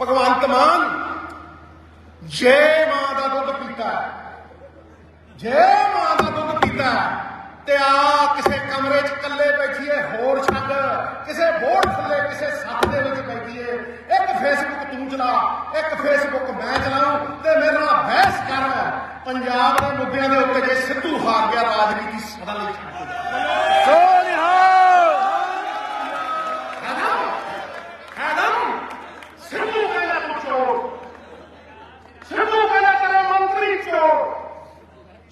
ਭਗਵੰਤ ਮਾਨ ਜੇ ਮਾਂ ਦਾ ਦੁੱਧ ਪੀਤਾ ਹੈ, ਜੇ ਮਾਂ ਦਾ ਦੁੱਧ ਪੀਤਾ ਤੇ ਆ ਕਿਸੇ ਕਮਰੇ 'ਚ ਇਕੱਲੇ ਬੈਠੀਏ ਹੋਰ ਛੱਡ ਕਿਸੇ ਬੋਰਡ ਥੱਲੇ ਕਿਸੇ ਸੱਤ ਦੇ ਵਿੱਚ ਬੈਠੀਏ ਇੱਕ ਫੇਸਬੁੱਕ ਤੂੰ ਚਲਾ ਇੱਕ ਫੇਸਬੁੱਕ ਮੈਂ ਚਲਾਉਂ ਤੇ ਮੇਰਾ ਬਹਿਸ ਕਰ। ਪੰਜਾਬ ਦੇ ਮੁੱਦਿਆਂ ਦੇ ਉੱਤੇ ਜੇ ਸਿੱਧੂ ਹਾਰ ਗਿਆ ਰਾਜਨੀਤੀ ਸਦਾ ਲਈ ਛੱਡ ਦੇ ਸੋਨਿਹਾ ਹੈਦਮ ਹੈਦਮ ਸਿੱਧੂ ਕਹਿੰਦਾ ਤੂੰ ਚੋਰ ਸਿੱਧੂ ਕਹਿੰਦਾ ਤੇਰੇ ਮੰਤਰੀ ਚੋਰ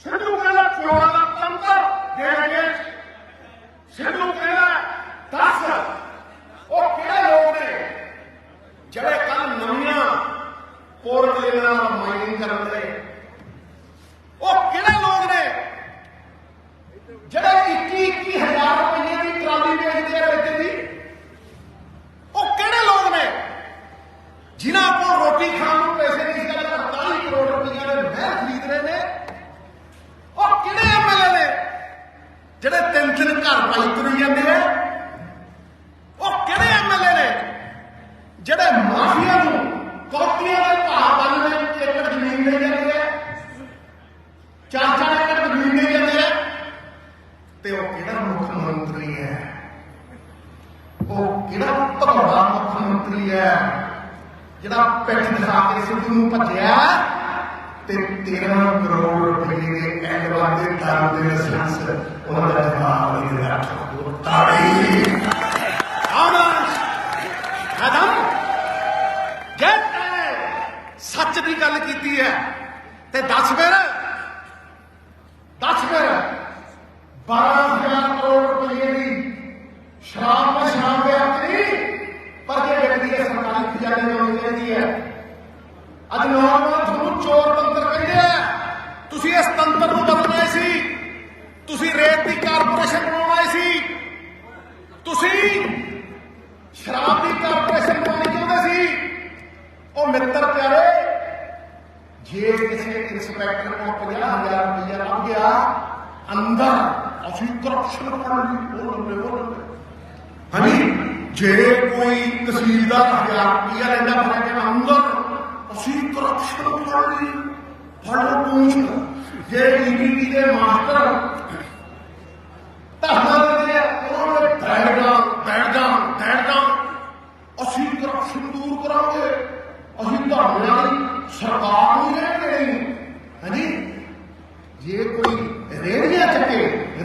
ਸਿੱਧੂ ਕਹਿੰਦਾ ਚੋਰਾਂ ਦਾ ਤੰਤਰ ਦੇਣਗੇ ਸਿੱਧੂ ਕਹਿੰਦਾ ਦੱਸ ਉਹ ਕਿਹੜੇ ਲੋਕ ਨੇ ਜਿਹੜੇ ਕੱਲ ਨਵੀਆਂ ਪੋਰਟ ਲੈਣਾ ਮਾਈਨਿੰਗ ਕਰਨ ਦੇ ਉਹ ਕਿਹੜੇ ਲੋਕ ਨੇ ਜਿਹੜੇ 21 21000 ਰੁਪਏ ਦੀ ਟਰਾਲੀ ਵੇਚਦੇ ਆ ਵਿੱਚ ਦੀ ਉਹ ਕਿਹੜੇ ਲੋਕ ਨੇ ਜਿਨ੍ਹਾਂ ਕੋਲ ਰੋਟੀ ਖਾਣ ਨੂੰ ਪੈਸੇ ਨਹੀਂ ਸੀ ਅੱਜ 48 ਕਰੋੜ ਰੁਪਈਆ ਦੇ ਮਹਿਲ ਖਰੀਦ ਰਹੇ ਨੇ ਉਹ ਕਿਹੜੇ ਐਮਐਲਏ ਨੇ ਜਿਹੜੇ ਤਿੰਨ ਤਿੰਨ ਘਰ ਪਾਈ ਤੁਰੀ ਜਾਂਦੇ ਆ ਉਹ ਕਿਹੜੇ ਐਮਐਲਏ ਨੇ ਜਿਹੜੇ ਮਾਫੀਆ ਨੂੰ ਕੋਟੀਆਂ ਦੇ ਭਾਅ ਬੰਨ ਦੇ ਏਕੜ ਜ਼ਮੀਨ ਦੇ ਜਾਂਦੇ ਆ ਚਾਰ ਚਾਰ ਏਕੜ ਜ਼ਮੀਨ ਦੇ ਜਾਂਦੇ ਆ ਤੇ ਉਹ ਕਿਹੜਾ ਮੁੱਖ ਮੰਤਰੀ ਹੈ ਉਹ ਕਿਹੜਾ ਭਗੌੜਾ ਮੁੱਖ ਮੰਤਰੀ ਹੈ ਜਿਹੜਾ ਪਿੱਠ ਦਿਖਾ ਕੇ ਸਿੱਧੂ ਨੂੰ ਭੱਜਿਆ ਤੇ 13 ਕਰੋੜ ਰੁਪਏ ਦੇ ਐਡਵਾਂਸ ਦੇ ਦਾਮ ਦੇ ਲਾਇਸੈਂਸ ਉਹਨਾਂ ਦਾ ਜਵਾਬ ਨਹੀਂ ਦਿੱਤਾ ਠਾਕੁਰ ਤਾੜੀ ਆਨੰਦ ਕਦਮ ਜੇ ਤੈਂ ਸੱਚ ਦੀ ਗੱਲ ਕੀਤੀ ਹੈ। ਤੇ ਦੱਸ ਫਿਰ। ਦੱਸ ਫਿਰ। 12000 ਕਰੋੜ ਰੁਪਏ ਦੀ ਸ਼ਰਾਬ ਸ਼ਰਾਬ ਦੇ ਅਕਲੀ ਪਰ ਜੇ ਵਿਕਦੀ ਹੈ ਸਰਕਾਰੀ ਖਜ਼ਾਨੇ ਵਿੱਚ ਆਉਣੀ ਚਾਹੀਦੀ ਹੈ, ਅੱਜ ਨੌਜਵਾਨ ਤੁਹਾਨੂੰ ਚੋਰ ਤੰਤਰ ਕਹਿੰਦੇ ਆ। ਤੁਸੀਂ ਇਸ ਤੰਤਰ ਨੂੰ ਬਦਲਣਾ ਸੀ। ਤੁਸੀਂ ਰੇਤ ਦੀ ਕਾਰਪੋਰੇਸ਼ਨ ਬਣਾਉਣਾ ਸੀ। ਤੁਸੀਂ ਸ਼ਰਾਬ ਦੀ ਕਾਰਪੋਰੇਸ਼ਨ ਬਣਾਉਣੀ ਚਾਹੁੰਦੇ ਸੀ। ਉਹ ਮਿੱਤਰ ਪਿਆਰੇ ਕਿਸੇ ਇੰਸਪੈਕਟਰ ਕੋਲ 50000 ਰੁਪਇਆ ਲੱਗ ਗਿਆ ਅੰਦਰ ਅਸੀਂ ਕਰਪਸ਼ਨ ਕਰਨ ਲਈ ਬੋਲਦੇ ਬੋਲਦੇ ਹਾਂਜੀ ਜੇ ਕੋਈ ਤਹਿਸੀਲਦਾਰ 1000 ਰੁਪਇਆ ਲੈਂਦਾ ਫਿਰ ਕਹਿੰਦਾ ਅੰਦਰ ਅਸੀਂ ਕਰਪਸ਼ਨ ਕਰਨ ਲਈ ਫੜੋ ਪੂੰਛ ਜੇ ਈਡੀਪੀ ਦੇ ਮਾਸਟਰ ਧਰਨਾ ਦਿੰਦੇ ਆ ਉਹਨਾਂ ਨੇ ਬੈਠ ਜਾ ਬੈਠ ਜਾ ਬੈਠ ਜਾ ਅਸੀਂ ਕਰਪਸ਼ਨ ਦੂਰ ਕਰਾਂਗੇ ਅਸੀਂ ਧਰਨੇ ਵਾਲੀ ਸਰਕਾਰ ਨੂੰ ਰਹਿਣ ਦੇਣੀ ਹਾਂਜੀ ਜੇ ਕੋਈ ਰੇੜੀਆਂ ਚੱਕੇ,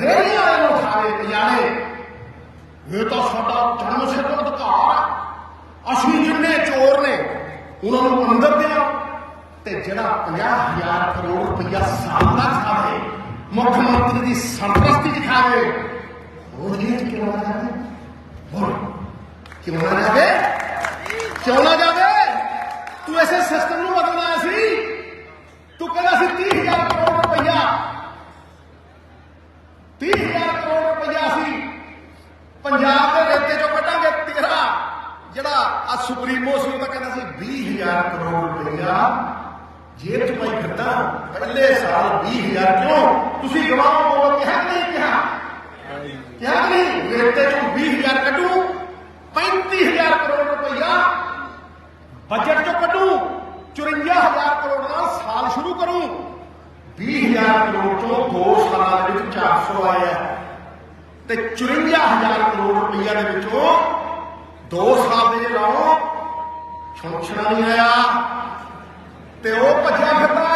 ਰੇੜੀਆਂ ਵਾਲੇ ਨੂੰ ਉਠਾਵੇ ਪਜਾਣੇ ਇਹ ਤਾਂ ਸਾਡਾ ਜਨਮ ਸਿੱਧ ਅਧਿਕਾਰ ਆ ਅਸੀਂ ਜਿੰਨੇ ਚੋਰ ਨੇ, ਉਹਨਾਂ ਨੂੰ ਅੰਦਰ ਦਿਆਂ ਤੇ ਜਿਹੜਾ 50000 ਕਰੋੜ ਰੁਪਇਆ ਸਾਲ ਦਾ ਖਾਵੇ, ਮੁੱਖ ਮੰਤਰੀ ਦੀ ਸੰਪਰਸਤੀ ਦਿਖਾਵੇ, ਉਹ ਜੇਲ੍ਹ ਕਿਉਂ ਨਾ ਜਾਵੇ? ਬੋਲ ਕਿਉਂ ਨਾ ਜਾਵੇ? ਕਿਉਂ ਨਾ ਜਾਵੇ? ਤੂੰ ਐਸੇ ਸਿਸਟਮ ਨੂੰ ਬਦਲਣਾ ਸੀ। ਤੂੰ ਕਹਿੰਦਾ ਸੀ 30000 ਕਰੋੜ ਰੁਪਇਆ 30000 ਕਰੋੜ ਰੁਪਇਆ ਸੀ ਪੰਜਾਬ ਦੇ ਰੇਤੇ ਚੋਂ ਕੱਢਾਂਗੇ ਤੇਰਾ, ਜਿਹੜਾ ਆ ਸੁਪਰੀਮੋ ਸੀ, ਉਹ ਤਾਂ ਕਹਿੰਦਾ ਸੀ 20000 ਕਰੋੜ ਰੁਪਇਆ ਜੇਬ ਚ ਪਾਈ ਫਿਰਦਾ, ਪਹਿਲੇ ਸਾਲ 20000 ਕਿਉਂ? ਤੁਸੀਂ ਗਵਾਹ ਬੋਲੋ ਕਿਹਾ ਨਹੀਂ ਕਿਹਾ? ਕਿਹਾ ਨਹੀਂ? ਰੇਤੇ ਚੋਂ 20000 ਕੱਢੂ 35000 ਕਰੋੜ ਰੁਪਇਆ ਬਜਟ ਚੋਂ ਕੱਢੂ 54000 ਕਰੋੜ ਦਾ ਸਾਲ ਸ਼ੁਰੂ ਕਰੂੰ। 20000 ਕਰੋੜ ਚੋਂ 2 ਸਾਲਾਂ ਦੇ ਵਿੱਚ 400 ਆਇਆ ਤੇ 54000 ਕਰੋੜ ਰੁਪਈਆ ਦੇ ਵਿੱਚੋਂ 2 ਸਾਲ ਦੇ ਜੇ ਲਾਓ ਛੁਣਛਣਾ ਨਹੀਂ ਆਇਆ। ਤੇ ਉਹ ਭੱਜਿਆ ਫਿਰਦਾ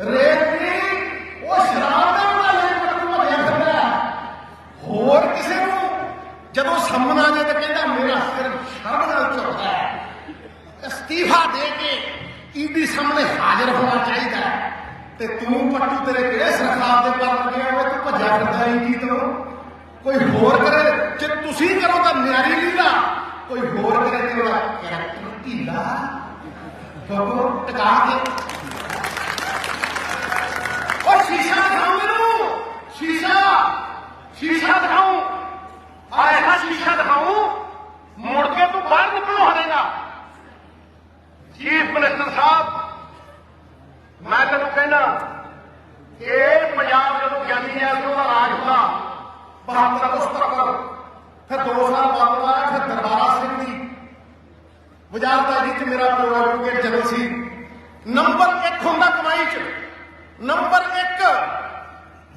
ਰੇਤ ਦੀ ਉਹ ਸ਼ਰਾਬ ਦੇ ਮੁਕਾਬਲੇ ਵਿੱਚ ਭੱਜਿਆ ਫਿਰਦਾ ਹੋਰ ਕਿਸੇ ਨੂੰ ਜਦੋਂ ਸਾਹਮਣੇ ਆ ਜਾਏ ਤਾਂ ਕਹਿੰਦਾ, ਮੇਰਾ ਸਿਰ ਸ਼ਰਮ ਨਾਲ ਝੁਕਦਾ ਹੈ। ਅਸਤੀਫਾ ਦੇ ਕੇ ਈਡੀ ਸਾਹਮਣੇ ਹਾਜ਼ਰ ਹੋਣਾ ਚਾਹੀਦਾ ਹੈ। ਤੇ ਤੂੰ ਪੱਟੂ ਤੇਰੇ ਕਿਹੜੇ ਸਰਕਾਰ ਦੇ ਪਰ ਲੱਗਿਆ ਹੋਇਆ ਤੂੰ ਭੱਜਿਆ ਫਿਰਦਾ ਈਡੀ ਤੋਂ ਕੋਈ ਹੋਰ ਕਰੇ ਜੇ ਤੁਸੀਂ ਕਰੋ ਤਾਂ ਨਿਆਰੀ ਲੀਲਾ। ਕੋਈ ਹੋਰ ਕਰੇ ਤੇ ਉਹਦਾ ਕਰੈਕਟਰ ਢੀਲਾ। ਕਬਰ ਟਕਾ ਕੇ। ਉਹ ਸ਼ੀਸ਼ਾ ਦਿਖਾਓ ਮੈਨੂੰ। ਸ਼ੀਸ਼ਾ ਸ਼ੀਸ਼ਾ ਦਿਖਾਓ। ਆ ਇਹਦਾ ਸ਼ੀਸ਼ਾ ਦਿਖਾਓ। ਮੁੜ ਕੇ ਤੂੰ ਬਾਹਰ ਨਿਕਲੋ ਹਰੇਗਾ ਚੀਫ ਮਿਨਿਸਟਰ ਸਾਹਿਬ ਮੈਂ ਤੈਨੂੰ ਕਹਿਣਾ ਇਹ ਪੰਜਾਬ ਜਦੋਂ ਗਿਆਨੀ ਐ ਉਹਦਾ ਰਾਜ ਹੁੰਦਾ 72 ਤੋਂ 77 ਫਿਰ 2 ਸਾਲ ਬਾਅਦ ਆਇਆ ਫਿਰ ਦਰਬਾਰਾ ਸਿੰਘ ਦੀ ਵਜ਼ਾਰਤ ਆਈ ਕਿ ਮੇਰਾ ਪਿਓ ਐਡਵੋਕੇਟ ਸੀ ਨੰਬਰ 1 ਹੁੰਦਾ ਕਮਾਈ 'ਚ, ਨੰਬਰ 1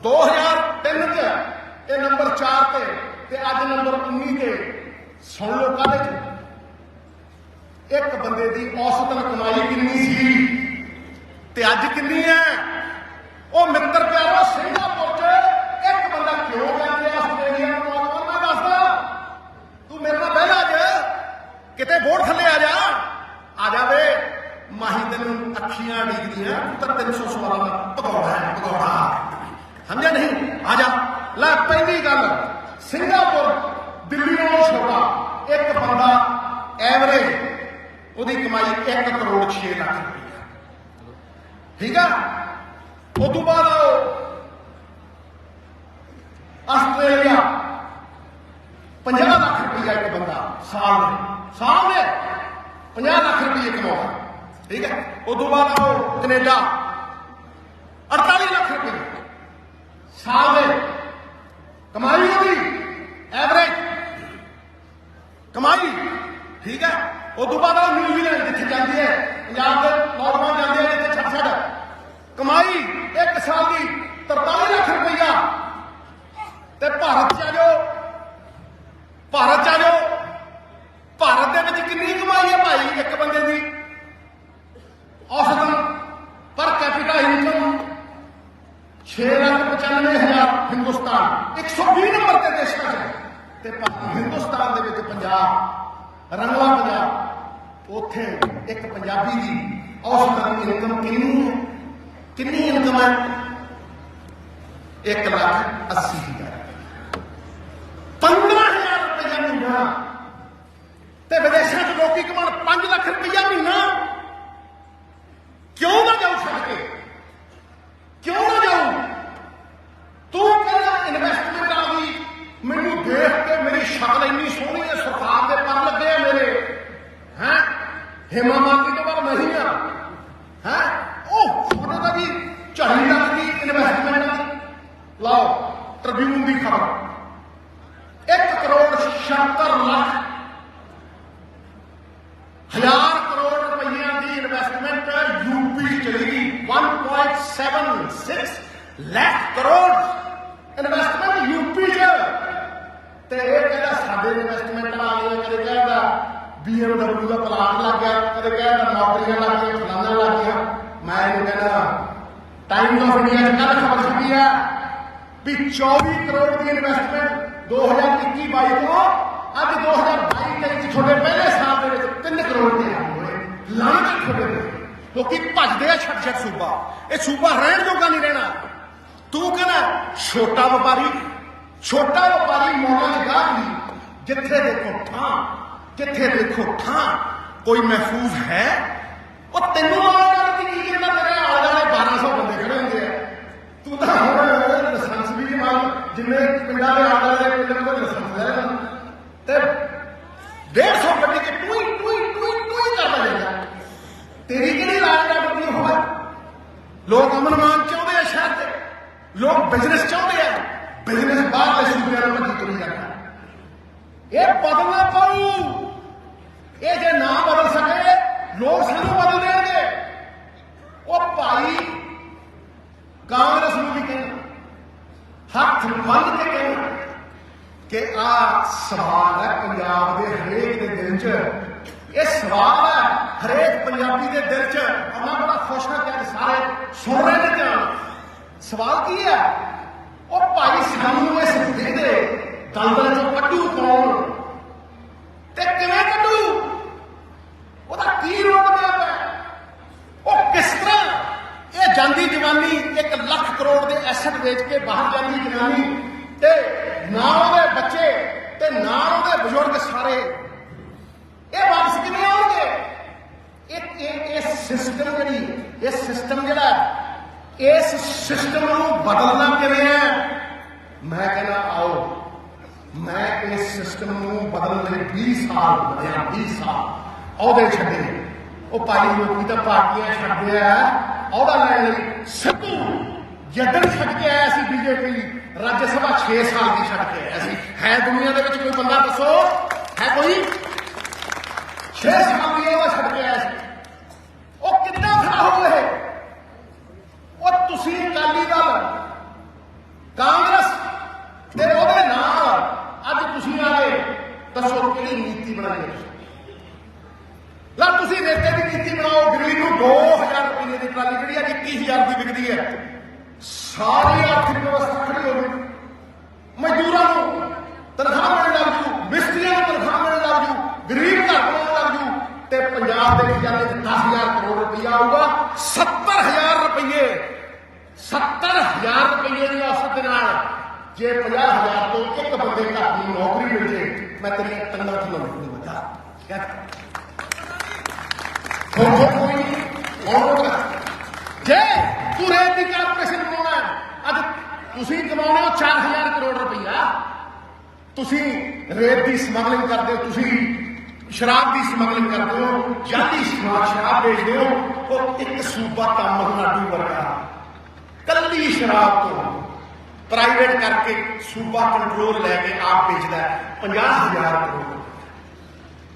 2003 'ਚ ਤੇ ਨੰਬਰ 4 ਤੇ ਤੇ ਅੱਜ ਨੰਬਰ 19 ਤੇ, ਸੁਣ ਲਓ ਕਾਹਦੇ 'ਚ? ਇੱਕ ਬੰਦੇ ਦੀ ਔਸਤਨ ਕਮਾਈ ਕਿੰਨੀ ਸੀ, ਤੇ ਅੱਜ ਕਿੰਨੀ ਹੈ ਉਹ ਮਿੱਤਰ ਪਿਆਰੋ ਸਿੰਗਾਪੁਰ 'ਚ ਇੱਕ ਬੰਦਾ ਕਿਉਂ ਜਾਂਦੇ ਆਸਟ੍ਰੇਲੀਆ ਨੂੰ ਨੌਜਵਾਨ ਮੈਂ ਦੱਸਦਾ ਤੂੰ ਮੇਰੇ ਨਾਲ ਬਹਿ ਜਾ ਅੱਜ ਕਿਤੇ ਬੋਰਡ ਥੱਲੇ ਆ ਜਾ ਆ ਜਾਵੇ ਮਾਹੀ ਤੈਨੂੰ ਅੱਖੀਆਂ ਡੀਕਦੀਆਂ ਤੂੰ ਤਾਂ 300 ਸਵਾਲਾਂ ਦਾ ਪਕੌੜਾ ਹੈ ਪਕੌੜਾ ਸਮਝਿਆ ਨਹੀਂ ਆ ਜਾ ਲੈ ਪਹਿਲੀ ਗੱਲ ਸਿੰਗਾਪੁਰ ਦਿੱਲੀ ਨਾਲੋਂ ਛੋਟਾ ਇੱਕ ਬੰਦਾ ਐਵਰੇਜ ਉਹਦੀ ਕਮਾਈ 1 ਕਰੋੜ 6 ਲੱਖ ਰੁਪਏ ਠੀਕ ਆ ਉਸ ਤੋਂ ਬਾਅਦ ਆਓ ਆਸਟ੍ਰੇਲੀਆ 50 ਲੱਖ ਰੁਪਈਆ ਇੱਕ ਬੰਦਾ ਸਾਲ ਦੇ ਸਾਲ ਦੇ। 50 ਲੱਖ ਰੁਪਏ ਕਮਾਉਂਦਾ। ਠੀਕ ਹੈ? ਉਸ ਤੋਂ ਬਾਅਦ ਆਓ ਕੈਨੇਡਾ। 48 ਲੱਖ ਰੁਪਈਆ। ਸਾਲ ਦੇ। ਕਮਾਈ ਉਹਦੀ ਐਵਰੇਜ। ਕਮਾਈ। ਠੀਕ ਹੈ? ਉਸ ਤੋਂ ਬਾਅਦ ਆਓ ਨਿਊਜ਼ੀਲੈਂਡ ਜਿੱਥੇ ਜਾਂਦੀ ਹੈ? ਪੰਜਾਬ ਦੇ ਨੌਜਵਾਨ ਜਾਂਦੇ ਨੇ ਇੱਥੇ ਛੱਡ ਛੱਡ ਕਮਾਈ ਇੱਕ ਸਾਲ ਦੀ 43 ਲੱਖ ਰੁਪਈਆ। ਤੇ ਭਾਰਤ ਚ ਆ ਜਾਓ। ਭਾਰਤ ਚ ਆ ਜਾਓ। ਭਾਰਤ ਦੇ ਵਿੱਚ ਕਿੰਨੀ ਕਮਾਈ ਹੈ ਭਾਈ ਇੱਕ ਬੰਦੇ ਦੀ? ਔਸਤਨ ਪਰ ਕੈਪੀਟਾ ਇਨਕਮ 6 ਲੱਖ 95 ਹਜ਼ਾਰ ਹਿੰਦੁਸਤਾਨ 120 ਨੰਬਰ ਤੇ ਦੇਸ਼ਾਂ 'ਚ ਤੇ ਹਿੰਦੁਸਤਾਨ ਦੇ ਵਿੱਚ ਪੰਜਾਬ, ਰੰਗਲਾ ਪੰਜਾਬ, ਉੱਥੇ ਇੱਕ ਪੰਜਾਬੀ ਦੀ ਔਸਤਨ ਇਨਕਮ ਕਿੰਨੀ ਹੈ? ਕਿੰਨੀ ਇਨਕਮ ਹੈ? 1 ਲੱਖ 80 ਹਜ਼ਾਰ 15000 ਰੁਪਏ ਮਹੀਨਾ ਤੇ ਵਿਦੇਸ਼ਾਂ 'ਚ ਲੋਕੀ ਕਮਾਉਣ 5 ਲੱਖ ਰੁਪਇਆ ਮਹੀਨਾ। ਕਿਉਂ ਨਾ ਜਾਊ ਛੱਡ ਕੇ? ਕਿਉਂ ਨਾ ਜਾਊ? ਤੂੰ ਕਹਿੰਦਾ ਇਨਵੈਸਟਮੈਂਟ ਆ ਗਈ ਮੈਨੂੰ ਦੇਖ ਕੇ ਮੇਰੀ ਸ਼ਕਲ ਇੰਨੀ ਸੋਹਣੀ ਹੈ, ਸਰਕਾਰ ਦੇ ਪਰ ਲੱਗੇ ਆ ਮੇਰੇ। ਹੈ? ਹੇਮਾ ਮਾਲੀ ਤੋਂ ਬਾਅਦ ਨਹੀਂ ਆ ਹੈ ਉਹ ਸੋਨੇ ਦਾ ਵੀ ਝੜੀ ਲੱਗਦੀ ਇਨਵੈਸਟਮੈਂਟ ਦੀ ਲਾਓ ਟ੍ਰਿਬਿਊਨ ਦੀ ਖਬਰ 1 ਕਰੋੜ 76 ਲੱਖ ਹਜ਼ਾਰ ਕਰੋੜ ਰੁਪਈਆ ਦੀ ਇਨਵੈਸਟਮੈਂਟ ਯੂਪੀ ਚਲੀ ਗਈ 1.76 ਲੱਖ ਕਰੋੜ ਇਨਵੈਸਟਮੈਂਟ ਯੂਪੀ ਚ ਤੇ ਇਹ ਕਹਿੰਦਾ ਸਾਡੇ ਇਨਵੈਸਟਮੈਂਟ ਆ ਗਈਆਂ ਕਦੇ ਕਹਿੰਦਾ BMW ਦਾ ਪਲਾਨ ਲੱਗ ਗਿਆ। ਕਦੇ ਕਹਿੰਦਾ ਨੌਕਰੀਆਂ ਲੱਗ ਗਈਆਂ ਫਲਾਣਾ ਲੱਗ ਗਿਆ। ਮੈਂ ਇਹਨੂੰ ਕਹਿੰਦਾ ਟਾਈਮਸ ਆਫ ਇੰਡੀਆ ਚ ਕੱਲ ਖਬਰ ਛਪੀ ਆ ਵੀ 24 ਕਰੋੜ ਦੀ ਇਨਵੈਸਟਮੈਂਟ 2021 22 ਤੋਂ ਅੱਜ 2022 23 ਚ ਤੁਹਾਡੇ ਪਹਿਲੇ ਸਾਲ ਦੇ ਵਿੱਚ 3 ਕਰੋੜ ਦੇ ਆ ਹੋਏ। ਲਾਂਘ ਤੁਹਾਡੇ ਤੇ। ਲੋਕੀ ਭੱਜਦੇ ਆ ਛੱਡ ਛੱਡ ਸੂਬਾ। ਇਹ ਸੂਬਾ ਰਹਿਣ ਜੋਗਾ ਨਹੀਂ ਰਹਿਣਾ। ਤੂੰ ਕਹਿੰਦਾ, ਛੋਟਾ ਵਪਾਰੀ ਛੋਟਾ ਵਪਾਰੀ ਮੌਲਾਂ ਦੀ ਗਾਹਕੀ ਜਿੱਥੇ ਦੇਖੋ ਠਾਂ ਕਿੱਥੇ ਦੇਖੋ ਠਾਂ ਕੋਈ ਮਹਿਫੂਜ਼ ਹੈ? ਉਹ ਤੈਨੂੰ ਆਹ ਗੱਲ ਕੀ ਕਹਿੰਦਾ ਤੇਰੇ ਆਲੇ ਦੁਆਲੇ 1200 ਬੰਦੇ ਖੜੇ ਹੁੰਦੇ ਆ ਤੂੰ ਤਾਂ ਹੁਣ ਲਾਇਸੈਂਸ ਵੀ ਨਹੀਂ ਮੰਗ ਜਿੰਨੇ ਪਿੰਡਾਂ ਦੇ ਆਲੇ ਦੁਆਲੇ ਪਿੰਡਾਂ ਕੋਲ ਲਾਇਸੈਂਸ ਲੈ ਲੈਣਾ ਤੇ 150 ਗੱਡੀ ਕੇ ਟੂਈ ਟੂਈ ਟੂਈ ਟੂਈ ਕਰਦਾ ਜਾਂਦਾ ਤੇਰੀ ਕਿਹੜੀ ਰਾਜ ਦਾ ਬੰਦੀ ਹੋਵੇ ਲੋਕ ਅਮਨ ਮਾਨ ਚਾਹੁੰਦੇ ਆ ਸ਼ਹਿਰ ਤੇ ਲੋਕ ਬਿਜ਼ਨਸ ਚਾਹੁੰਦੇ ਆ ਬਿਜ਼ਨਸ ਬਾਹਰਲੇ ਸੂਬਿਆਂ ਨੂੰ ਭੱਜੀ ਤੁਰੀ ਜਾਂਦਾ ਇਹ ਬਦਲਣਾ ਪਊ ਇਹ ਜੇ ਨਾ ਬਦਲ ਸਕੇ ਲੋਕ ਸਾਨੂੰ ਬਦਲ ਦੇਣਗੇ ਉਹ ਭਾਈ ਕਾਂਗਰਸ ਨੂੰ ਵੀ ਕਹਿਣਾ ਹੱਥ ਬੰਨ ਕੇ ਕਹਿਣਾ ਕਿ ਆ ਸਵਾਲ ਹੈ ਪੰਜਾਬ ਦੇ ਹਰੇਕ ਦੇ ਦਿਲ 'ਚ। ਇਹ ਸਵਾਲ ਹੈ ਹਰੇਕ ਪੰਜਾਬੀ ਦੇ ਦਿਲ 'ਚ। ਔਰ ਬੜਾ ਖੁਸ਼ ਹਾਂ ਕਿ ਸਾਰੇ ਸੁਣ ਰਹੇ ਨੇ ਧਿਆਨ। ਸਵਾਲ ਕੀ ਹੈ? ਉਹ ਭਾਈ ਸਾਨੂੰ ਇਸ ਦੇ ਦੇ ਦਲਦਲ 'ਚੋਂ ਕੱਢੂ ਕੌਣ? ਤੇ ਕਿਵੇਂ ਕੱਢੂ? ਉਹਦਾ ਕੀ ਰੋਡ ਮੈਪ ਹੈ ਉਹ ਕਿਸ ਤਰ੍ਹਾਂ? ਇਹ ਜਾਂਦੀ ਜਵਾਨੀ 1 ਲੱਖ ਕਰੋੜ ਦੇ ਐਸੈਟ ਵੇਚ ਕੇ ਬਾਹਰ ਜਾਂਦੀ ਜਵਾਨੀ ਤੇ ਨਾ ਉਹਦੇ ਬੱਚੇ ਤੇ ਨਾ ਉਹਦੇ ਬਜ਼ੁਰਗ ਸਾਰੇ। ਇਹ ਵਾਪਸ ਕਿਵੇਂ ਆਉਣਗੇ? ਇਹ ਇਹ ਇਹ ਸਿਸਟਮ ਜਿਹੜੀ, ਇਹ ਸਿਸਟਮ ਜਿਹੜਾ ਇਸ ਸਿਸਟਮ ਨੂੰ ਬਦਲਣਾ ਕਿਵੇਂ ਹੈ? ਮੈਂ ਕਹਿੰਦਾ, ਆਓ, ਮੈਂ ਇਸ ਸਿਸਟਮ ਨੂੰ ਬਦਲਣ ਲਈ 20 ਸਾਲ ਵਧਿਆ 20 ਸਾਲ। ਉਹਦੇ ਛੱਡੇ। ਉਹ ਭਾਈ ਲੋਕੀ ਤਾਂ ਪਾਰਟੀਆਂ ਛੱਡਦੇ ਆ। ਉਹਦਾ ਲੈਣ ਲਈ ਸਿੱਧੂ ਜੱਦਨ ਛੱਡ ਕੇ ਆਇਆ ਸੀ ਬੀਜੇਪੀ ਰਾਜ ਸਭਾ 6 ਸਾਲ ਦੀ ਛੱਡ ਕੇ ਆਇਆ ਸੀ ਹੈ ਦੁਨੀਆ ਦੇ ਵਿੱਚ ਕੋਈ ਬੰਦਾ ਦੱਸੋ? ਹੈ ਕੋਈ? 6 ਸਾਲ ਦੀ ਉਹ ਛੱਡ ਕੇ ਆਇਆ ਸੀ। ਉਹ ਕਿੱਦਾਂ ਖੜਾ ਹੋ ਗਏ? ਉਹ ਤੁਸੀਂ ਅਕਾਲੀ ਦਲ, ਕਾਂਗਰਸ ਤੇ ਉਹਦੇ ਨਾਲ ਅੱਜ ਤੁਸੀਂ ਆ ਗਏ। ਦੱਸੋ ਕਿਹੜੀ ਨੀਤੀ ਬਣਾਈ ਹੈ? ਤੁਸੀਂ? ਲਾ ਤੁਸੀਂ ਰੇਤੇ ਦੀ ਨੀਤੀ ਬਣਾਓ ਗਰੀਬ ਨੂੰ 2000 ਰੁਪਏ ਦੀ ਟਰਾਲੀ ਜਿਹੜੀ ਅੱਜ 21000 ਦੀ ਵਿਕਦੀ ਹੈ। ਸਾਰੀ ਆਰਥਿਕ ਵਿਵਸਥਾ ਖੜੀ ਹੋ ਗਈ ਮਜ਼ਦੂਰਾਂ ਨੂੰ ਤਨਖਾਹ ਮਿਲਣ ਲੱਗ ਜੂ ਮਿਸਤਰੀਆਂ ਨੂੰ ਤਨਖਾਹ ਮਿਲਣ ਲੱਗ ਜੂ ਗਰੀਬ ਘਰ ਬਣਾਉਣ ਲੱਗ ਜੂ ਤੇ ਪੰਜਾਬ ਦੇ 10000 ਕਰੋੜ ਰੁਪਇਆ ਆਊਗਾ। 70000 ਰੁਪਏ 70000 ਰੁਪਏ ਦੀ ਔਸਤ ਦੇ ਨਾਲ ਜੇ 50000 ਤੋਂ ਇੱਕ ਬੰਦੇ ਘਰ ਦੀ ਨੌਕਰੀ ਮਿਲ ਜੇ ਮੈਂ ਤੇਰੀਆਂ ਟੰਗਾਂ ਥੱਲੋਂ ਨਹੀਂ ਬਤਾ ਹੋਰ ਹੋਰ ਕੋਈ ਹੋਰ ਜੇ ਤੂੰ ਰੇਤ ਦੀ ਕਾਰਪੋਰੇਸ਼ਨ ਬਣਾਉਣਾ ਹੈ, ਅੱਜ ਤੁਸੀਂ ਕਮਾਉਣੇ ਹੋ 4000 ਕਰੋੜ ਰੁਪਈਆ। ਤੁਸੀਂ ਰੇਤ ਦੀ ਸਮਗਲਿੰਗ ਕਰਦੇ ਹੋ ਤੁਸੀਂ ਸ਼ਰਾਬ ਦੀ ਸਮਗਲਿੰਗ ਕਰਦੇ ਹੋ, ਜਾਲੀ ਸ਼ਰਾਬ ਵੇਚਦੇ ਹੋ, ਉਹ ਇੱਕ ਸੂਬਾ ਤਾਮਿਲਨਾਡੂ ਵਰਗਾ। ਕੱਲੀ ਸ਼ਰਾਬ ਤੋਂ ਪ੍ਰਾਈਵੇਟ ਕਰਕੇ ਸੂਬਾ ਕੰਟਰੋਲ ਲੈ ਕੇ ਆਪ ਵੇਚਦਾ ਹੈ 50000 ਕਰੋੜ।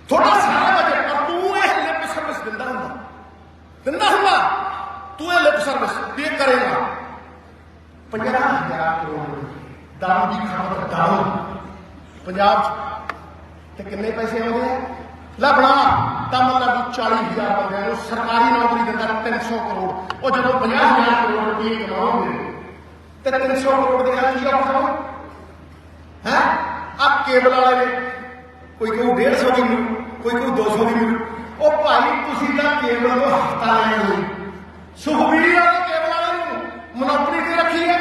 ਥੋੜਾ ਸਾਰਾ ਬਜਟ ਪਰ ਤੂੰ ਇਹ ਲਿਪ ਸਰਵਿਸ ਦਿੰਦਾ ਹੁੰਦਾ। ਦਿੰਦਾ ਹੁੰਦਾ? ਤੂੰ ਇਹ ਲਿਪ ਸਰਵਿਸ ਵੀ ਇਹ ਕਰੇਗਾ 50000 ਕਰੋੜ। ਦਾਰੂ ਦੀ ਖਪਤ ਦਾਰੂ ਪੰਜਾਬ 'ਚ ਤੇ ਕਿੰਨੇ ਪੈਸੇ ਆਉਂਦੇ ਆ ਲੈ ਬਣਾ ਤਮਿਲਨਾਡੂ 40000 ਬੰਦਿਆਂ ਨੂੰ ਸਰਕਾਰੀ ਨੌਕਰੀ ਦਿੰਦਾ 300 ਕਰੋੜ। ਉਹ ਜਦੋਂ 50000 ਕਰੋੜ ਰੁਪਏ ਕਮਾਉਂਦੇ, ਤੇ 300 ਕਰੋੜ ਦੇ ਨਾਲ ਕੀ ਔਖਾ ਹੋ ਹੈ? ਆ ਕੇਬਲ ਵਾਲੇ ਨੇ, ਕੋਈ ਕੋਈ 150 ਦੀ ਮਿਲੂ, ਕੋਈ ਕੋਈ 200 ਦੀ ਮਿਲੂ। ਉਹ ਭਾਈ, ਤੁਸੀਂ ਤਾਂ ਕੇਬਲ ਨੂੰ ਹਫਤਾ ਲੈਣ ਲਈ ਸੁਖਬੀਰ ਵਾਲੇ ਕੇਬਲ ਵਾਲੇ ਨੂੰ। ਮਨੋਪਰੀ ਤੇ ਰੱਖੀ ਹੈ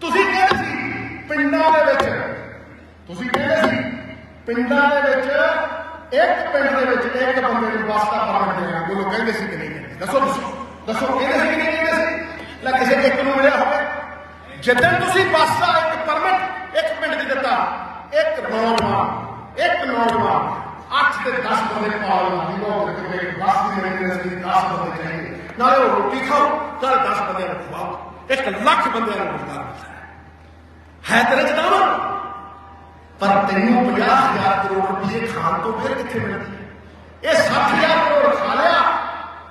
ਤੁਸੀਂ ਕਹਿੰਦੇ ਸੀ? ਪਿੰਡਾਂ ਦੇ ਵਿੱਚ। ਤੁਸੀਂ ਕਹਿੰਦੇ ਸੀ? ਪਿੰਡਾਂ ਦੇ ਵਿੱਚ ਇੱਕ ਪਿੰਡ ਦੇ ਵਿੱਚ ਇੱਕ ਬੰਦੇ ਨੂੰ ਵਾਸਤਾ ਪਰਮਿਟ ਦੇਣਾ ਉਹ ਕਹਿੰਦੇ ਸੀ ਕਿ ਨਹੀਂ ਕਹਿੰਦੇ। ਦੱਸੋ ਦੱਸੋ ਦੱਸੋ, ਕਹਿੰਦੇ ਸੀ ਕਿ ਨਹੀਂ ਕਹਿੰਦੇ ਸੀ? ਲੈ, ਕਿਸੇ ਇੱਕ ਨੂੰ ਮਿਲਿਆ ਹੋਵੇ। ਜਿੱਦਣ ਤੁਸੀਂ ਵਾਸਤਾ ਇੱਕ ਪਰਮਿਟ ਇੱਕ ਪਿੰਡ 'ਚ ਦਿੱਤਾ, ਇੱਕ ਨੌਜਵਾਨ ਇੱਕ ਨੌਜਵਾਨ 8 ਤੇ 10 ਬੰਦੇ ਪਾਲ ਲਾਉਂਦੀ ਉਹ ਕਿਤੇ ਬਸ ਦੀ ਮੇਰੇ ਦੇ 10 ਬੰਦੇ ਚਾਹੀਦੇ ਨਾਲੇ ਉਹ ਰੋਟੀ ਖਾਓ ਨਾਲੇ 10 ਬੰਦਿਆਂ ਨੂੰ ਖਵਾਓ। ਇੱਕ ਲੱਖ ਬੰਦਿਆਂ ਨੂੰ ਰੋਜ਼ਗਾਰ ਮਿਲਦਾ ਹੈ। ਤੇਰੇ ਚ ਦਮ ਪਰ ਤੈਨੂੰ 50000 ਕਰੋੜ ਰੁਪਏ ਤੋਂ ਫਿਰ ਕਿੱਥੇ ਮਿਲਦੀ ਇਹ ਸੱਚ ਕਰੋੜ ਖਾ ਲਿਆ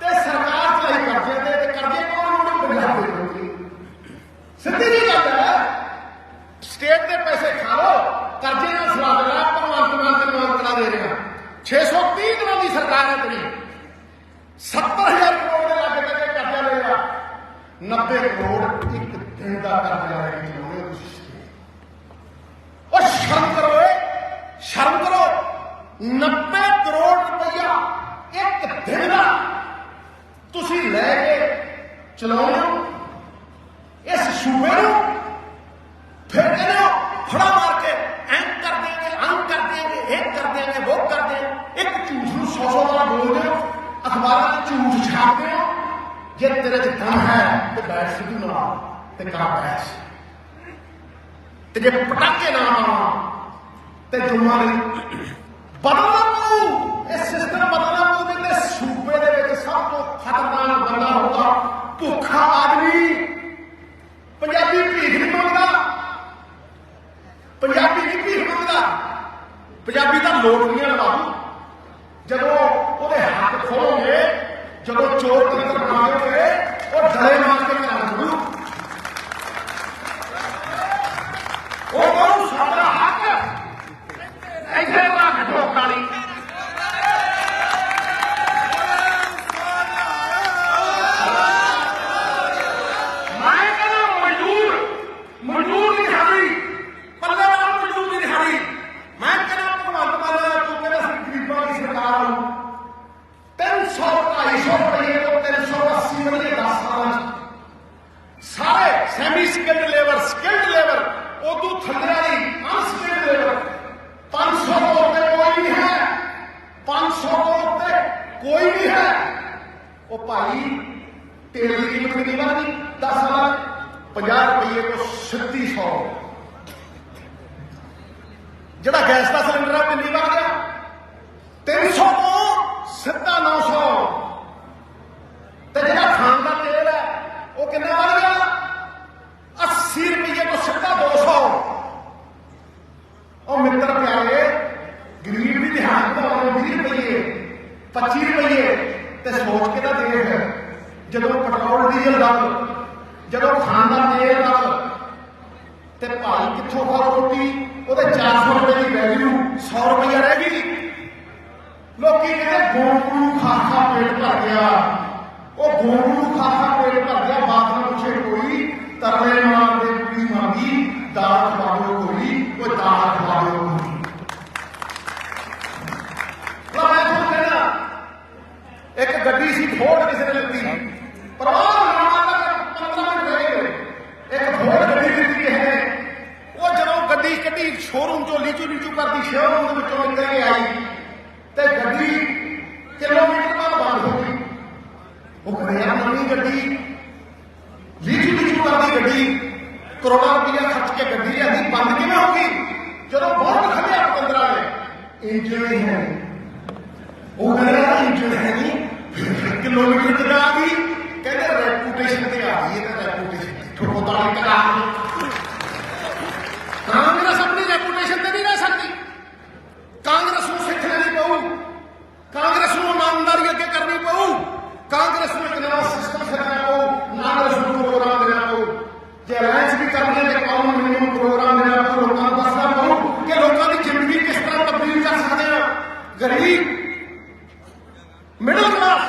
ਤੇ ਸਰਕਾਰ ਚਲਾਈ ਕਰਜ਼ੇ ਤੇ ਤੇ ਕਰਜ਼ੇ ਕੌਣ ਨੂੰ ਪੰਜਾਬ ਦੇ ਲੋਕੀ ਸਿੱਧੀ ਜੀ ਗੱਲ ਹੈ ਸਟੇਟ ਦੇ ਪੈਸੇ ਖਾ ਲੋ ਕਰਜ਼ੇ ਨਾਲ ਸਵਾਦ ਲਾ ਭਗਵੰਤ ਮਾਨ ਤੇ ਮਾਨ ਕਰਾ ਦੇ ਰਿਹਾ 630 ਦਿਨਾਂ ਦੀ ਸਰਕਾਰ ਹੈ ਤੇਰੀ 70000 ਕਰੋੜ ਦੇ ਲਾਗੇ ਤੱਕ ਇਹ ਕਰਜ਼ਾ ਲੈ ਲਿਆ 90 ਕਰੋੜ ਇੱਕ ਦਿਨ ਦਾ ਕਰਜ਼ਾ ਲੈ ਕੇ ਚਲਾਉਂਦੇ ਹੋ ਤੁਸੀਂ ਉਹ ਸ਼ਰਮ ਕਰੋ ਏ ਸ਼ਰਮ ਕਰੋ 90 ਕਰੋੜ ਰੁਪਇਆ ਇੱਕ ਦਿਨ ਦਾ ਤੁਸੀਂ ਲੈ ਕੇ ਚਲਾਉਂਦੇ ਹੋ ਇਸ ਸੂਬੇ ਨੂੰ ਫਿਰ ਕਹਿੰਦੇ ਹੋ ਫੜਾ ਮਾਰ ਕੇ ਐਂ ਕਰ ਦੇਂਗੇ ਆਂ ਕਰ ਦੇਂਗੇ ਇਹ ਕਰ ਦੇਂਗੇ ਉਹ ਕਰ ਦੇਂਗੇ ਇੱਕ ਝੂਠ ਨੂੰ ਸੌ ਸੌ ਵਾਰ ਬੋਲਦੇ ਹੋ ਅਖਬਾਰਾਂ 'ਚ ਝੂਠ ਛਾਪਦੇ ਹੋ ਜੇ ਤੇਰੇ 'ਚ ਦਮ ਹੈ ਤੇ ਬੈਠ ਸਿੱਧੂ ਨਾਲ ਤੇ ਕਾ ਬੈਠ ਤੇ ਜੇ ਪਟਾਕੇ ਨਾ ਮਾਰਾਂ ਤੇ ਜੁਮਾ ਨਹੀਂ ਬਦਲਣਾ ਪਊ ਇਹ ਸਿਸਟਮ ਬਦਲਣਾ ਪਊ ਕਹਿੰਦੇ ਸੂਬੇ ਦੇ ਵਿੱਚ ਸਭ ਤੋਂ ਖਤਰਨਾਕ ਬੰਦਾ ਹੋਊਗਾ ਭੁੱਖਾ ਆਦਮੀ। ਪੰਜਾਬੀ ਭੀਖ ਨਹੀਂ ਮੰਗਦਾ। ਪੰਜਾਬੀ ਨਹੀਂ ਭੀਖ ਮੰਗਦਾ। ਪੰਜਾਬੀ ਤਾਂ ਲੋਟੀਆਂ ਲਵਾਉ ਜਦੋਂ ਉਹਦੇ ਹੱਥ ਖੋਲੋਗੇ, ਜਦੋਂ ਚੋਰ ਤੰਤਰ ਬਣਾਓਗੇ, ਉਹ ਡਰੇ ਮਾਰ ਕੇ ਕਰ ਦੂ ਉਹ ਕਹੂ ਸਾਡਾ ਹੱਕ ਇੱਥੇ ਰੱਖ ਠੋਕਾਲੀ ਮੈਂ ਕਹਿੰਦਾ ਮਜ਼ਦੂਰ ਮਜ਼ਦੂਰ ਦੀ ਦਿਹਾੜੀ ਪੱਲੇ ਵਾਲਾ ਮਜ਼ਦੂਰ ਦੀ ਦਿਹਾੜੀ ਮੈਂ ਕਹਿੰਦਾ ਭਗਵੰਤ ਮਾਨ ਦਾ ਤੂੰ ਕਹਿੰਦਾ ਸੀ ਗਰੀਬਾਂ ਦੀ ਸਰਕਾਰ ਆਉ 300 250 ਰੁਪਏ ਤੋਂ 380 ਰੁਪਏ 10 ਸਾਲਾਂ 'ਚ ਸਾਰੇ semi skilled labour skilled labour ਉਦੋਂ ਥੱਲੇ ਵਾਲੀ ਅਨਸਕਿਲਡ ਲੇਬਰ 500 ਤੋਂ ਉੱਤੇ ਕੋਈ ਨਹੀਂ ਹੈ 500 ਤੋਂ ਉੱਤੇ ਕੋਈ ਨਹੀਂ ਹੈ ਉਹ ਭਾਈ ਤੇਲ ਦੀ ਕੀਮਤ ਕਿੰਨੀ ਵਧੀ 10 ਸਾਲਾਂ 'ਚ? 50 ਰੁਪਏ ਤੋਂ 3600 ਜਿਹੜਾ ਗੈਸ ਦਾ ਸਿਲੰਡਰ ਹੈ ਉਹ ਕਿੰਨੀ ਵਧ ਗਿਆ 300 ਤੋਂ ਸਿੱਧਾ 900 ਤੇ ਜਿਹੜਾ ਖਾਣ ਦਾ ਤੇਲ ਹੈ ਉਹ ਕਿੰਨਾ ਵਧ ਗਿਆ 80 ਰੁਪਏ ਤੋਂ ਸਿੱਧਾ 200 ਉਹ ਮਿੱਤਰ ਪਿਆਰੇ ਗਰੀਬ ਦੀ ਦਿਹਾੜੀ ਦਾ 20 ਰੁਪਏ ਰੁਪਏ ਤੇ ਸੋਚ ਕੇ ਤਾਂ ਦੇਖ ਜਦੋਂ ਪੈਟਰੋਲ ਡੀਜ਼ਲ ਦਾ ਜਦੋਂ ਖਾਣ ਦਾ ਤੇਲ ਦਾ ਤੇ ਭਾਈ ਕਿੱਥੋਂ ਖਾ ਰੋਟੀ ਉਹਦੇ 400 ਰੁਪਏ ਦੀ ਵੈਲਿਊ 100 ਰੁਪਏ ਰਹਿ ਗਈ ਲੋਕੀ ਕਹਿੰਦੇ ਗੋਂਗਲੂ ਖਾ ਖਾ ਪੇਟ ਭਰ ਗਿਆ ਉਹ ਗੋਂਗਲੂ ਖਾ ਖਾ ਪੇਟ ਭਰ ਗਿਆ ਬਾਤ ਨਾ ਪੁੱਛੇ ਕੋਈ ਤਰਲੇ ਮਾਰ ਦੇ ਕੁੜੀ ਮੰਗੀ ਦਾਲ ਖਵਾਓ ਕੋਈ ਉਹ ਦਾਲ ਮੈਂ ਤੁਹਾਨੂੰ ਕਹਿੰਦਾ, ਇੱਕ ਗੱਡੀ ਸੀ, ਫੋਰਡ ਕਿਸੇ ਨੇ ਲਿੱਤੀ। ਪਰਵਾਹ ਨਾ ਤੱਕ 15 ਮਿੰਟ ਰਹੇ ਇੱਕ ਫੋਰਡ ਗੱਡੀ ਲਿੱਤੀ ਕਿਸੇ ਉਹ ਜਦੋਂ ਗੱਡੀ ਕੱਢੀ ਸ਼ੋਰੂਮ ਚੋਂ ਲੀਚੂ ਲੀਚੂ ਕਰਦੀ ਸ਼ੋਰੂਮ ਦੇ ਵਿੱਚੋਂ ਨਿਕਲ ਕੇ ਆਈ। ਤੇ ਗੱਡੀ ਕਿਲੋਮੀਟਰ ਬਾਅਦ ਬੰਦ ਹੋ ਗਈ। ਉਹ ਕਹਿੰਦੇ ਯਾਰ ਨਵੀਂ ਗੱਡੀ। ਲੀਚੂ ਲੀਚੂ ਕਰਦੀ ਗੱਡੀ। ਕਰੋੜਾਂ ਰੁਪਈਆ ਖਰਚ ਕੇ ਗੱਡੀ ਲਿਆਂਦੀ ਬੰਦ ਕਿਵੇਂ ਹੋ ਗਈ ਜਦੋਂ ਬਹੁਤ ਖੜਿਆ ਪੰਦਰਾਂ ਨੇ ਹੈ? ਉਹ ਕਹਿੰਦਾ ਯਾਰ ਹੈ ਨਹੀਂ ਕਿਲੋਮੀਟਰ ਤੇ ਆ ਗਈ ਕਹਿੰਦੇ ਰੈਪੂਟੇਸ਼ਨ ਤੇ ਆ ਗਈ ਇਹ ਤਾਂ ਰੈਪੂਟੇਸ਼ਨ ਠੋਕੋ ਤਾਲੀ ਕਰਾ ਕਾਂਗਰਸ ਆਪਣੀ ਰੈਪੂਟੇਸ਼ਨ ਤੇ ਨਹੀਂ ਰਹਿ ਸਕਦੀ ਕਾਂਗਰਸ ਨੂੰ ਸਿੱਖਣਾ ਨਹੀਂ ਪਊ ਕਾਂਗਰਸ ਨੂੰ ਇਮਾਨਦਾਰੀ ਅੱਗੇ ਕਰਨੀ ਪਊ ਕਾਂਗਰਸ ਨੂੰ ਇੱਕ ਨਵਾਂ ਸਿਸਟਮ ਸਿੱਖਣਾ ਪਊ ਕਾਂਗਰਸ ਨੂੰ ਪ੍ਰੋਗਰਾਮ ਦੇਣਾ ਪਊ ਜੇ ਅਲਾਈਅੰਸ ਵੀ ਕਰਨੀ ਹੈ ਤੇ ਕੌਮ ਮਿਨੀਮਮ ਪ੍ਰੋਗਰਾਮ ਦੇਣਾ ਪਊ ਲੋਕਾਂ ਨੂੰ ਦੱਸਣਾ ਪਊ ਕਿ ਲੋਕਾਂ ਦੀ ਜ਼ਿੰਦਗੀ ਕਿਸ ਤਰ੍ਹਾਂ ਤਬਦੀਲ ਕਰ ਸਕਦੇ ਆ ਗਰੀਬ ਮਿਡਲ ਕਲਾਸ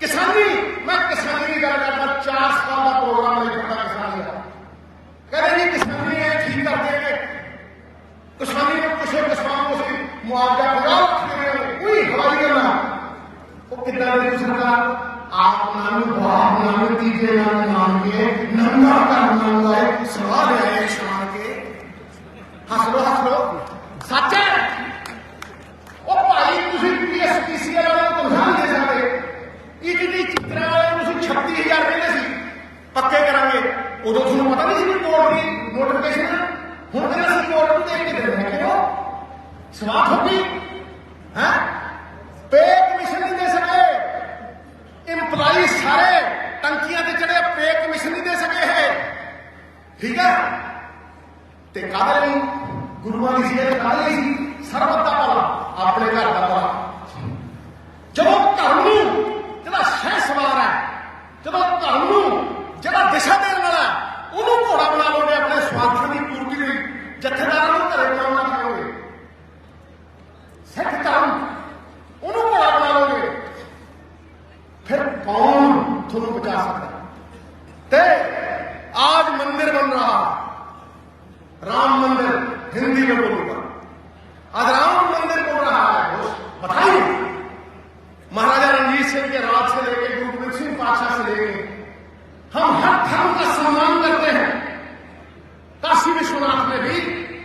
ਕਿਸਾਨੀ ਮੈਂ ਕਿਸਾਨੀ ਦੀ ਗੱਲ ਕਰਦਾ 4 ਸਾਲ ਦਾ ਪ੍ਰੋਗਰਾਮ ਲੈ ਕੇ ਕਿਸਾਨੀ ਦਾ ਕਹਿੰਦੇ ਜੀ ਕਿਸਾਨੀ ਇਹ ਠੀਕ ਕਰ ਦੇਗੇ ਕਿਸਾਨੀ ਨੂੰ ਕਿਸੇ ਕਿਸਾਨ ਨੂੰ ਅਸੀਂ ਮੁਆਵਜ਼ਾ ਪੰਜਾਹ ਲੱਖ ਦੇਵਾਂਗੇ ਕੋਈ ਹਵਾਈ ਗੱਲਾਂ ਉਹ ਕਿੱਦਾਂ ਦੇ ਸਰਕਾਰ ਆਪ ਨਾਮ ਬਾਪ ਨਾਮ ਤੀਜੇ ਨਾਮ ਨਾਮ ਕੇ ਨੰਗਾ ਕਰ ਨੰਗਾ ਹੈ ਸਵਾਲ ਹੈ ਸ਼ਾਨ ਕੇ ਹੱਸ ਲੋ ਹੱਸ ਲੋ ਸੱਚ ਹੈ ਉਹ ਭਾਈ ਤੁਸੀਂ ਪੀਐਸਪੀਸੀ ਵਾਲਿਆਂ ਨੂੰ ਤਨਖਾਹ ਨਹੀਂ ਦੇ ਸਕਦੇ ਇੱਕ ਦੀ ਚਿੱਤਰਾ ਵਾਲੇ ਨੂੰ ਤੁਸੀਂ 36000 ਕਹਿੰਦੇ ਸੀ ਪੱਕੇ ਕਰਾਂਗੇ ਉਦੋਂ ਤੁਹਾਨੂੰ ਪਤਾ ਨਹੀਂ ਸੀ ਵੀ ਕੋਰਟ ਦੀ ਨੋਟੀਫਿਕੇਸ਼ਨ ਹੁਣ ਕਹਿੰਦੇ ਅਸੀਂ ਕੋਰਟ ਨੂੰ ਦੇਖ ਕੇ ਦੇ ਰਹੇ ਹੈ? ਪੇ ਕਮਿਸ਼ਨ ਨਹੀਂ ਦੇ ਸਕੇ ਇੰਪਲਾਈ ਸਾਰੇ ਟੰਕੀਆਂ ਤੇ ਚੜੇ ਪੇ ਕਮਿਸ਼ਨ ਨਹੀਂ ਦੇ ਸਕੇ ਹੈ ਠੀਕ ਹੈ? ਤੇ ਕਾਹਦੇ ਲਈ? ਗੁਰੂਆਂ ਦੀ ਸਿਹਤ ਕਾਹਦੇ ਲਈ ਸਰਬੱਤ ਦਾ ਭਲਾ ਆਪਣੇ ਘਰ ਦਾ ਭਲਾ ਜਦੋਂ ਧਰਮ ਨੂੰ ਜਿਹੜਾ ਸ਼ਹਿ ਸਵਾਰ ਹੈ, ਜਦੋਂ ਧਰਮ ਨੂੰ ਜਿਹੜਾ ਦਿਸ਼ਾ ਦੇਣ ਵਾਲਾ ਉਹਨੂੰ ਘੋੜਾ ਬਣਾ ਲਓਗੇ ਆਪਣੇ ਸਵਾਰਥ ਦੀ ਪੂਰਤੀ ਲਈ। ਜਥੇਦਾਰਾਂ ਨੂੰ ਘਰੇ ਕੰਮ ਨਾ سکھ دھرم انہوں کو اپنا گے پھر کون تھنوں بچا سکتا آج مندر بن رہا رام مندر ہندی میں بولوں گا آج رام مندر بول رہا ہے بتائیے مہاراجا رنجیت سنگھ کے راج سے لے کے گرو گوبند سنگھ پاشا سے لے کے ہم ہر دھرم کا سمان کرتے ہیں کاشی وشوناتھ میں بھی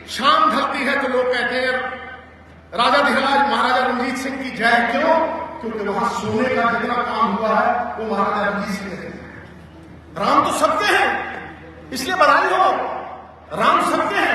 شام ڈھلتی ہے تو لوگ کہتے ہیں راجہ دھیراج مہاراجا رنجیت سنگھ کی جائے کیوں؟ کیونکہ وہاں سونے کا جتنا کام ہوا ہے، وہ مہاراجا رنجیت سنگھ نے رام تو سب کے ہیں، اس لیے برائی ہو۔ رام سب کے ہیں۔